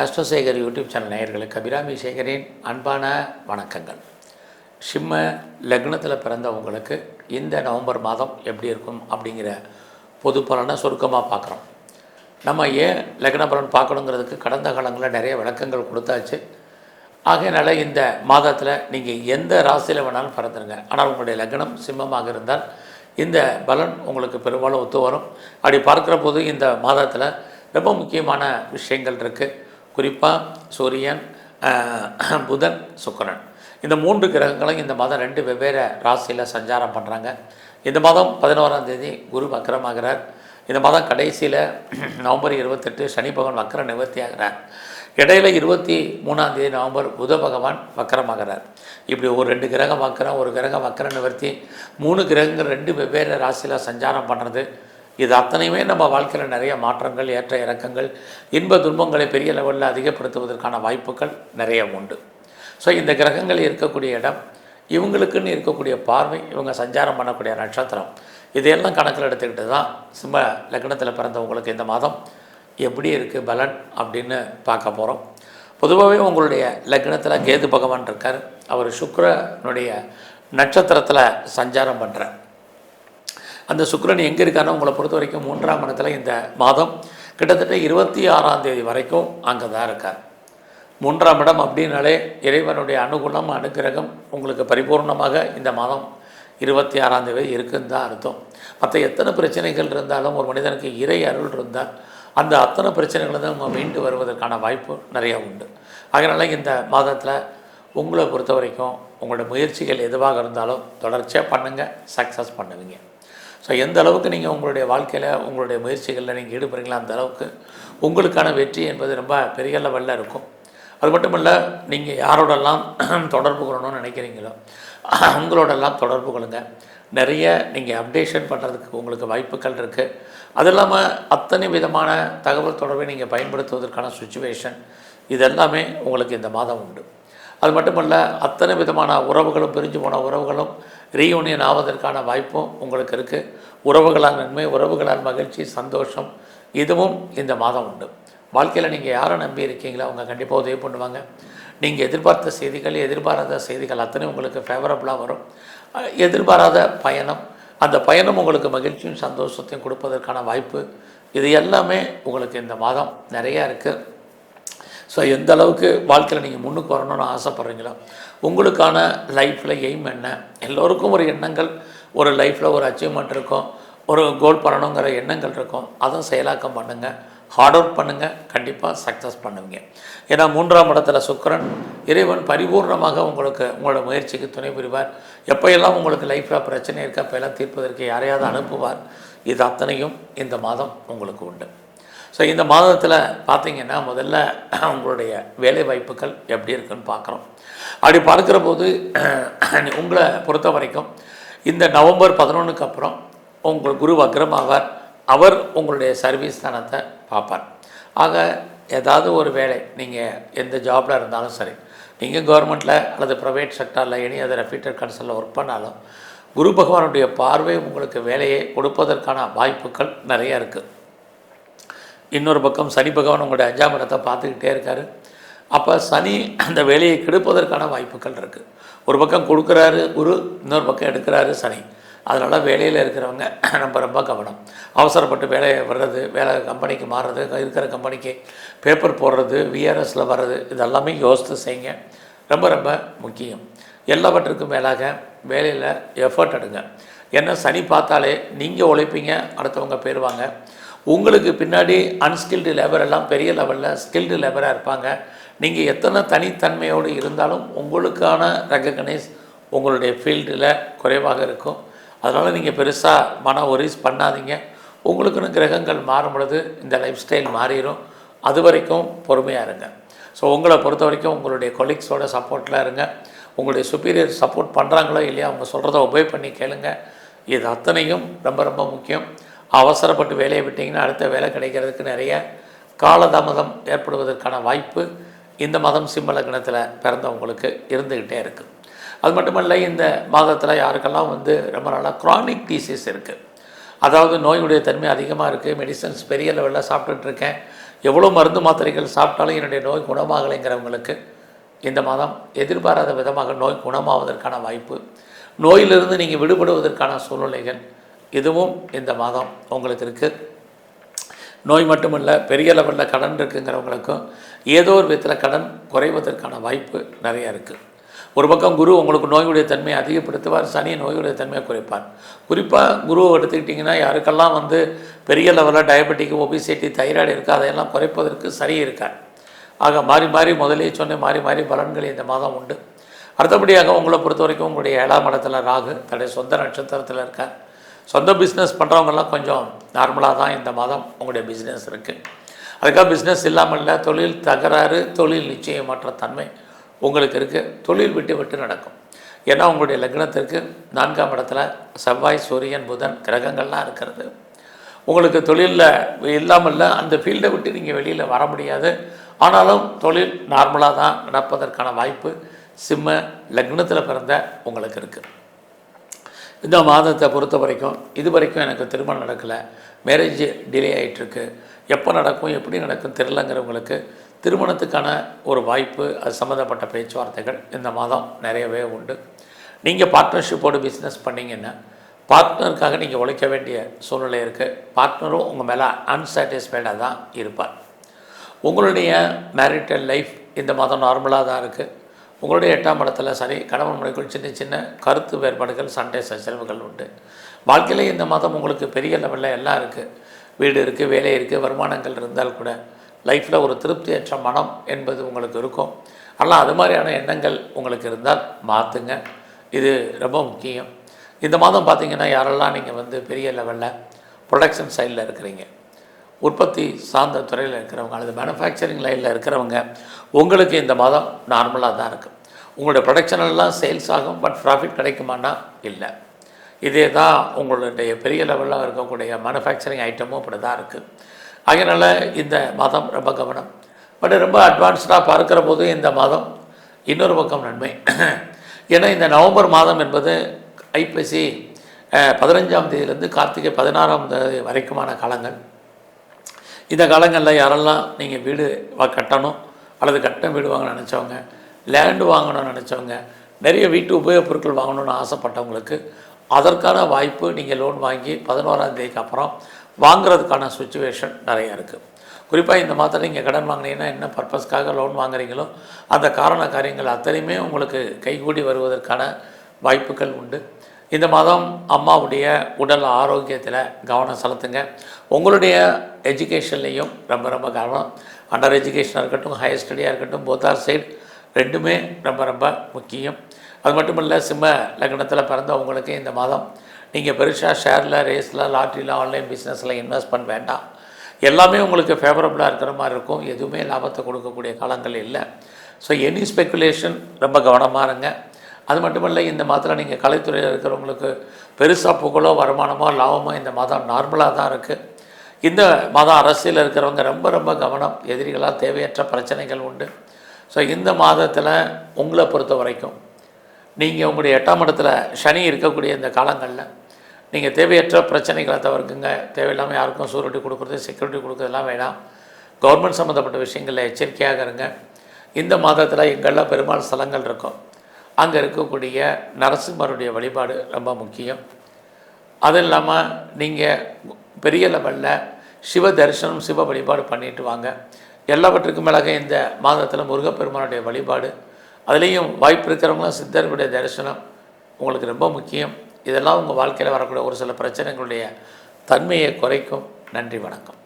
ஆஸ்ட்ரோசேகர் YouTube channel நேயர்களுக்கு அபிராமி சேகரின் அன்பான வணக்கங்கள். சிம்ம லக்னத்தில் பிறந்தவங்களுக்கு இந்த நவம்பர் மாதம் எப்படி இருக்கும் அப்படிங்கிற பொது பலனை சுருக்கமாக பார்க்குறோம். நம்ம ஏன் லக்ன பலன் பார்க்கணுங்கிறதுக்கு கடந்த காலங்களில் நிறைய விளக்கங்கள் கொடுத்தாச்சு. ஆகையினால இந்த மாதத்தில் நீங்கள் எந்த ராசியில் வேணாலும் பிறந்துருங்க. ஆனால் உங்களுடைய லக்னம் சிம்மமாக இருந்தால் இந்த பலன் உங்களுக்கு பெரும்பாலும் ஒத்து வரும். அப்படி பார்க்குற போது இந்த மாதத்தில் ரொம்ப முக்கியமான விஷயங்கள் இருக்குது குறிப்பாக சூரியன் புதன் சுக்கரன். இந்த மூன்று கிரகங்களும் இந்த மாதம் ரெண்டு வெவ்வேறு ராசியில் சஞ்சாரம் பண்ணுறாங்க இந்த மாதம் பதினோராம் தேதி குரு வக்கரமாகிறார் இந்த மாதம் கடைசியில் நவம்பர் இருபத்தெட்டு சனி பகவான் வக்கர நிவர்த்தி ஆகிறார் இடையில இருபத்தி மூணாம் தேதி நவம்பர் புத பகவான் வக்கரமாகிறார் இப்படி ஒரு ரெண்டு கிரகம் வக்கரம் ஒரு கிரகம் வக்கர நிவர்த்தி மூணு கிரகங்கள் ரெண்டு வெவ்வேறு ராசியில் சஞ்சாரம் பண்ணுறது இது அத்தனையுமே நம்ம வாழ்க்கையில் நிறைய மாற்றங்கள் ஏற்ற இறக்கங்கள் இன்ப துன்பங்களை பெரிய லெவலில் அதிகப்படுத்துவதற்கான வாய்ப்புகள் நிறைய உண்டு. ஸோ இந்த கிரகங்கள் இருக்கக்கூடிய இடம் இவங்களுக்குன்னு இருக்கக்கூடிய பார்வை இவங்க சஞ்சாரம் பண்ணக்கூடிய நட்சத்திரம் இதையெல்லாம் கணக்கில் எடுத்துக்கிட்டு தான் சிம்ம லக்னத்தில் பிறந்தவங்களுக்கு இந்த மாதம் எப்படி இருக்குது பலன் அப்படின்னு பார்க்க போகிறோம் பொதுவாகவே உங்களுடைய லக்னத்தில் கேது பகவான் இருக்கார். அவர் சுக்கரனுடைய நட்சத்திரத்தில் சஞ்சாரம் பண்ணுறார் அந்த சுக்கரன் எங்கே இருக்கானோ உங்களை பொறுத்த வரைக்கும் மூன்றாம் இடத்துல இந்த மாதம். கிட்டத்தட்ட இருபத்தி ஆறாம் தேதி வரைக்கும் அங்கே தான் இருக்கார். மூன்றாம் இடம் அப்படின்னாலே இறைவனுடைய அனுகூலம் அனுக்கிரகம் உங்களுக்கு பரிபூர்ணமாக இந்த மாதம் இருபத்தி ஆறாம் தேதி இருக்குன்னு தான் அர்த்தம். மற்ற எத்தனை பிரச்சனைகள் இருந்தாலும் ஒரு மனிதனுக்கு இறை அருள் இருந்தால் அந்த அத்தனை பிரச்சனைகளை தான் அவங்க மீண்டு வருவதற்கான வாய்ப்பு நிறைய உண்டு. அதனால் இந்த மாதத்தில் உங்களை பொறுத்த வரைக்கும் உங்களோட முயற்சிகள் எதுவாக இருந்தாலும் தொடர்ச்சியாக பண்ணுங்கள் சக்ஸஸ் பண்ணுவீங்க. ஸோ எந்த அளவுக்கு நீங்கள் உங்களுடைய வாழ்க்கையில் உங்களுடைய முயற்சிகளில் நீங்கள் ஈடுபடுறீங்களோ அந்த அளவுக்கு உங்களுக்கான வெற்றி என்பது ரொம்ப பெரிய லெவலில் இருக்கும். அது மட்டும் இல்லை நீங்கள் யாரோடெல்லாம் தொடர்பு கொள்ளணும்னு நினைக்கிறீங்களோ அவங்களோடெல்லாம் தொடர்பு கொள்ளுங்கள் நிறைய நீங்கள் அப்டேஷன் பண்ணுறதுக்கு உங்களுக்கு வாய்ப்புகள் இருக்குது அது இல்லாமல் அத்தனை விதமான தகவல் தொடர்பை நீங்கள் பயன்படுத்துவதற்கான சுச்சுவேஷன் இதெல்லாமே உங்களுக்கு இந்த மாதம் உண்டு. அது மட்டுமல்ல அத்தனை விதமான உறவுகளும் பிரிஞ்சு போன உறவுகளும் ரீயூனியன் ஆவதற்கான வாய்ப்பும் உங்களுக்கு இருக்குது உறவுகளால் நன்மை உறவுகளால் மகிழ்ச்சி சந்தோஷம் இதுவும் இந்த மாதம் உண்டு. வாழ்க்கையில் நீங்கள் யாரை நம்பி இருக்கீங்களோ அவங்க கண்டிப்பாக உதவி பண்ணுவாங்க. நீங்கள் எதிர்பார்த்த செய்திகள் எதிர்பாராத செய்திகள் அத்தனை உங்களுக்கு ஃபேவரபுளாக வரும். எதிர்பாராத பயணம் அந்த பயணம் உங்களுக்கு மகிழ்ச்சியும் சந்தோஷத்தையும் கொடுப்பதற்கான வாய்ப்பு இது எல்லாமே உங்களுக்கு இந்த மாதம் நிறையா இருக்குது ஸோ எந்த அளவுக்கு வாழ்க்கையில் நீங்கள் முன்னுக்கு வரணும்னு ஆசைப்பட்றீங்களோ உங்களுக்கான லைஃப்பில் எய்ம் என்ன? எல்லோருக்கும் ஒரு எண்ணங்கள் ஒரு லைஃப்பில் ஒரு அச்சீவ்மெண்ட் இருக்கும் ஒரு கோல் பண்ணணுங்கிற எண்ணங்கள் இருக்கும். அதை செயலாக்கம் பண்ணுங்கள் ஹார்ட் ஒர்க் பண்ணுங்கள் கண்டிப்பாக சக்ஸஸ் பண்ணுவீங்க. ஏன்னா மூன்றாம் இடத்துல சுக்கரன் இறைவன் பரிபூர்ணமாக உங்களுக்கு உங்களோட முயற்சிக்கு துணை புரிவார். எப்போயெல்லாம் உங்களுக்கு லைஃப்பில் பிரச்சனை இருக்கா அப்போயெல்லாம் தீர்ப்பதற்கு யாரையாவது அனுப்புவார். இது அத்தனையும் இந்த மாதம் உங்களுக்கு உண்டு. ஸோ இந்த மாதத்தில் பார்த்தீங்கன்னா முதல்ல உங்களுடைய வேலை வாய்ப்புகள் எப்படி இருக்குன்னு பார்க்குறோம் அப்படி பார்க்குற போது உங்களை பொறுத்த வரைக்கும் இந்த நவம்பர் பதினொன்றுக்கு அப்புறம் உங்கள் குரு வக்ரம் ஆவார் அவர் உங்களுடைய சர்வீஸ் ஸ்தானத்தை பார்ப்பார். ஆக ஏதாவது ஒரு வேலை நீங்கள் எந்த ஜாபில் இருந்தாலும் சரி நீங்கள் கவர்மெண்ட்டில் அல்லது ப்ரைவேட் செக்டாரில் எனி அதர் ரெஃபீட்டர் கன்சலில் ஒர்க் பண்ணாலும் குரு பகவானுடைய பார்வை உங்களுக்கு வேலையை கொடுப்பதற்கான வாய்ப்புகள் நிறைய இருக்குது இன்னொரு பக்கம் சனி பகவான் உங்களுடைய அஞ்சாம் இடத்தை பார்த்துக்கிட்டே இருக்காரு. அப்போ சனி அந்த வேலையை கெடுப்பதற்கான வாய்ப்புகள் இருக்குது ஒரு பக்கம் கொடுக்குறாரு குரு இன்னொரு பக்கம் எடுக்கிறாரு சனி. அதனால் வேலையில் இருக்கிறவங்க ரொம்ப ரொம்ப கவனம். அவசரப்பட்டு வேலையை வர்றது வேலை கம்பெனிக்கு மாறுறது இருக்கிற கம்பெனிக்கு பேப்பர் போடுறது விஆர்எஸில் வர்றது இதெல்லாமே யோசித்து செய்யுங்க. ரொம்ப ரொம்ப முக்கியம். எல்லாவற்றுக்கும் மேலாக வேலையில் எஃபர்ட் எடுங்க. ஏன்னா சனி பார்த்தாலே நீங்கள் உழைப்பீங்க அடுத்தவங்க போயிடுவாங்க உங்களுக்கு பின்னாடி அன்ஸ்கில்டு லேபர் எல்லாம் பெரிய லெவலில் ஸ்கில்டு லேபராக இருப்பாங்க. நீங்கள் எத்தனை தனித்தன்மையோடு இருந்தாலும் உங்களுக்கான ரெக்கக்னைஸ் உங்களுடைய ஃபீல்டில் குறைவாக இருக்கும். அதனால் நீங்கள் பெருசாக மன ஒரிஸ் பண்ணாதீங்க. உங்களுக்குன்னு கிரகங்கள் மாறும் பொழுது இந்த லைஃப் ஸ்டைல் மாறிடும் அது வரைக்கும் பொறுமையாக இருங்க. ஸோ உங்களை பொறுத்த வரைக்கும் உங்களுடைய கொலீக்ஸோட சப்போர்ட்டில் இருங்க. உங்களுடைய சுப்பீரியர் சப்போர்ட் பண்ணுறாங்களோ இல்லையா அவங்க சொல்கிறத ஒபே பண்ணி கேளுங்க. இது அத்தனையும் ரொம்ப ரொம்ப முக்கியம். அவசரப்பட்டு வேலையை விட்டிங்கன்னா அடுத்த வேலை கிடைக்கிறதுக்கு நிறைய காலதாமதம் ஏற்படுவதற்கான வாய்ப்பு இந்த மதம் சிம்மலக்னத்தில் பிறந்தவங்களுக்கு இருந்துக்கிட்டே இருக்குது அது மட்டுமல்ல இந்த மாதத்தில் யாருக்கெல்லாம் வந்து ரொம்ப நாளாக க்ரானிக் டிசீஸ் இருக்குது அதாவது நோயுடைய தன்மை அதிகமாக இருக்குது மெடிசன்ஸ் பெரிய லெவலில் சாப்பிட்டுட்ருக்கேன் எவ்வளோ மருந்து மாத்திரைகள் சாப்பிட்டாலும் என்னுடைய நோய் குணமாகலைங்கிறவங்களுக்கு இந்த மாதம் எதிர்பாராத விதமாக நோய் குணமாவதற்கான வாய்ப்பு. நோயிலிருந்து நீங்கள் விடுபடுவதற்கான சூழ்நிலைகள் இதுவும் இந்த மாதம் உங்களுக்கு இருக்குது நோய் மட்டுமில்லை பெரிய லெவலில் கடன் இருக்குங்கிறவங்களுக்கும் ஏதோ ஒரு விதத்தில் கடன் குறைவதற்கான வாய்ப்பு நிறைய இருக்குது ஒரு பக்கம் குரு உங்களுக்கு நோயுடைய தன்மையை அதிகப்படுத்துவார் சனி நோயுடைய தன்மையை குறைப்பார். குறிப்பாக குருவை எடுத்துக்கிட்டிங்கன்னா யாருக்கெல்லாம் வந்து பெரிய லெவலில் டயபெட்டிக் ஒபிசிட்டி தைராய்டு இருக்குது அதையெல்லாம் குறைப்பதற்கு சரி இருக்கார். ஆக மாறி மாறி முதலே சொன்ன மாறி மாறி பலன்கள் இந்த மாதம் உண்டு. அடுத்தபடியாக உங்களை பொறுத்த வரைக்கும் உங்களுடைய ஏழாம் இடத்துல ராகு தன்னுடைய சொந்த நட்சத்திரத்தில் இருக்கார். சொந்த பிஸ்னஸ் பண்ணுறவங்கெல்லாம் கொஞ்சம் நார்மலாக தான் இந்த மாதம் உங்களுடைய பிஸ்னஸ் இருக்குது அதுக்காக பிஸ்னஸ் இல்லாமல் இல்லை தொழில் தகராறு தொழில் நிச்சயமற்ற தன்மை உங்களுக்கு இருக்குது தொழில் விட்டு விட்டு நடக்கும். ஏன்னா உங்களுடைய லக்னத்திற்கு நான்காம் இடத்துல செவ்வாய் சூரியன் புதன் கிரகங்கள்லாம் இருக்கிறது. உங்களுக்கு தொழிலில் இல்லாமல் இல்லை அந்த ஃபீல்டை விட்டு நீங்கள் வெளியில் வர முடியாது. ஆனாலும் தொழில் நார்மலாக தான் நடப்பதற்கான வாய்ப்பு சிம்ம லக்னத்தில் பிறந்த உங்களுக்கு இருக்குது இந்த மாதத்தை பொறுத்த வரைக்கும் இது வரைக்கும் எனக்கு திருமணம் நடக்கலை. மேரேஜ் டிலே ஆகிட்டுருக்கு எப்போ நடக்கும் எப்படி நடக்கும் தெரிலங்கிறவங்களுக்கு திருமணத்துக்கான ஒரு வாய்ப்பு அது சம்மந்தப்பட்ட பேச்சுவார்த்தைகள் இந்த மாதம் நிறையவே உண்டு. நீங்கள் பார்ட்னர்ஷிப்போடு பிஸ்னஸ் பண்ணிங்கன்னா பார்ட்னருக்காக நீங்கள் உழைக்க வேண்டிய சூழ்நிலை இருக்குது பார்ட்னரும் உங்கள் மேலே அன்சாட்டிஸ்ஃபைடாக தான் இருப்பார். உங்களுடைய மேரிட்டல் லைஃப் இந்த மாதம் நார்மலாக தான் இருக்குது உங்களுடைய எட்டாம் இடத்துல சரி கணவன் மனைக்குள் சின்ன சின்ன கருத்து வேறுபாடுகள் சண்டை சச்சரவுகள் உண்டு. வாழ்க்கையில் இந்த மாதம் உங்களுக்கு பெரிய லெவலில் எல்லாம் இருக்குது வீடு இருக்குது வேலை இருக்குது வருமானங்கள் இருந்தால் கூட லைஃப்பில் ஒரு திருப்தியற்ற மனம் என்பது உங்களுக்கு இருக்கும். ஆனால் அது மாதிரியான எண்ணங்கள் உங்களுக்கு இருந்தால் மாற்றுங்க இது ரொம்ப முக்கியம். இந்த மாதம் பார்த்தீங்கன்னா யாரெல்லாம் நீங்கள் வந்து பெரிய லெவலில் ப்ரொடக்ஷன் சைடில் இருக்கிறீங்க? உற்பத்தி சார்ந்த துறையில் இருக்கிறவங்க அல்லது மேனுஃபேக்சரிங் லைனில் இருக்கிறவங்க உங்களுக்கு இந்த மாதம் நார்மலாக தான் இருக்குது உங்களுடைய ப்ரொடக்ஷனெல்லாம் சேல்ஸ் ஆகும் பட் ப்ராஃபிட் கிடைக்குமானா இல்லை. இதே தான் உங்களுடைய பெரிய லெவலில் இருக்கக்கூடிய மேனுஃபேக்சரிங் ஐட்டமும் இப்படி தான் இருக்குது அதனால் இந்த மாதம் ரொம்ப கவனம். பட் ரொம்ப அட்வான்ஸ்டாக பார்க்குற போது இந்த மாதம் இன்னொரு பக்கம் நன்மை. ஏன்னா இந்த நவம்பர் மாதம் என்பது ஐப்பசி பதினஞ்சாம் தேதியிலேருந்து கார்த்திகை பதினாறாம் தேதி வரைக்குமான காலங்கள். இந்த காலங்களில் யாரெல்லாம் நீங்கள் வீடு வா- கட்டணும் அல்லது கட்ட வீடு வாங்க நினச்சவங்க லேண்டு வாங்கணும்னு நினச்சவங்க நிறைய வீட்டு உபயோகப் பொருட்கள் வாங்கணும்னு ஆசைப்பட்டவங்களுக்கு அதற்கான வாய்ப்பு நீங்கள் லோன் வாங்கி பதினோராம் தேதிக்கு அப்புறம் வாங்குறதுக்கான சுச்சுவேஷன் நிறையா இருக்குது குறிப்பாக இந்த மாதம் நீங்கள் கடன் வாங்கினீங்கன்னா என்ன பர்பஸ்க்காக லோன் வாங்குறீங்களோ அந்த காரண காரியங்கள் அத்தனையுமே உங்களுக்கு கைகூடி வருவதற்கான வாய்ப்புகள் உண்டு. இந்த மாதம் அம்மாவுடைய உடல் ஆரோக்கியத்தில் கவனம் செலுத்துங்க. உங்களுடைய எஜுகேஷன்லேயும் ரொம்ப ரொம்ப கவனம். அண்டர் எஜுகேஷனாக இருக்கட்டும் ஹையர் ஸ்டடியாக இருக்கட்டும் போத்தார் சைடு ரெண்டுமே ரொம்ப ரொம்ப முக்கியம். அது மட்டும் இல்லை சிம்ம லக்னத்தில் பிறந்தவங்களுக்கு இந்த மாதம் நீங்கள் பெருசாக ஷேரில் ரேஸில் லாட்ரியில் ஆன்லைன் பிஸ்னஸில் இன்வெஸ்ட் பண்ண வேண்டாம். எல்லாமே உங்களுக்கு ஃபேவரபுளாக இருக்கிற மாதிரி இருக்கும். எதுவுமே லாபத்தை கொடுக்கக்கூடிய காலங்கள் இல்லை. ஸோ எனி ஸ்பெக்குலேஷன் ரொம்ப கவனமாக இருங்க. அது மட்டுமல்ல இந்த மாதத்தில் நீங்கள் கலைத்துறையில் இருக்கிறவங்களுக்கு பெருசாக புகழோ வருமானமோ லாபமோ இந்த மாதம் நார்மலாக தான் இருக்குது இந்த மாதம் அரசியல் இருக்கிறவங்க ரொம்ப ரொம்ப கவனம் எதிரிகளால் தேவையற்ற பிரச்சனைகள் உண்டு. ஸோ இந்த மாதத்தில் உங்களை பொறுத்த வரைக்கும் நீங்கள் உங்களுடைய எட்டாம் இடத்துல சனி இருக்கக்கூடிய இந்த காலங்களில் நீங்கள் தேவையற்ற பிரச்சனைகளை தவிர்க்குங்க. தேவையில்லாமல் யாருக்கும் சூரிட்டி கொடுக்குறது செக்யூரிட்டி கொடுக்குறதெல்லாம் வேணாம். கவர்மெண்ட் சம்மந்தப்பட்ட விஷயங்களில் எச்சரிக்கையாக இருங்க. இந்த மாதத்தில் எங்கெல்லாம் பெருமாள் ஸ்தலங்கள் இருக்கும். அங்கே இருக்கக்கூடிய நரசிம்மருடைய வழிபாடு ரொம்ப முக்கியம். அது இல்லாமல் நீங்கள் பெரிய லெவலில் சிவ தரிசனம் சிவ வழிபாடு பண்ணிட்டு வாங்க. எல்லாவற்றுக்கும் மேலாக இந்த மாதத்தில் முருகப்பெருமானுடைய வழிபாடு அதுலேயும் வாய்ப்பு இருக்கிறவங்களும் சித்தருடைய தரிசனம் உங்களுக்கு ரொம்ப முக்கியம். இதெல்லாம் உங்கள் வாழ்க்கையில் வரக்கூடிய ஒரு சில பிரச்சனைகளுடைய தன்மையை குறைக்கும். நன்றி வணக்கம்.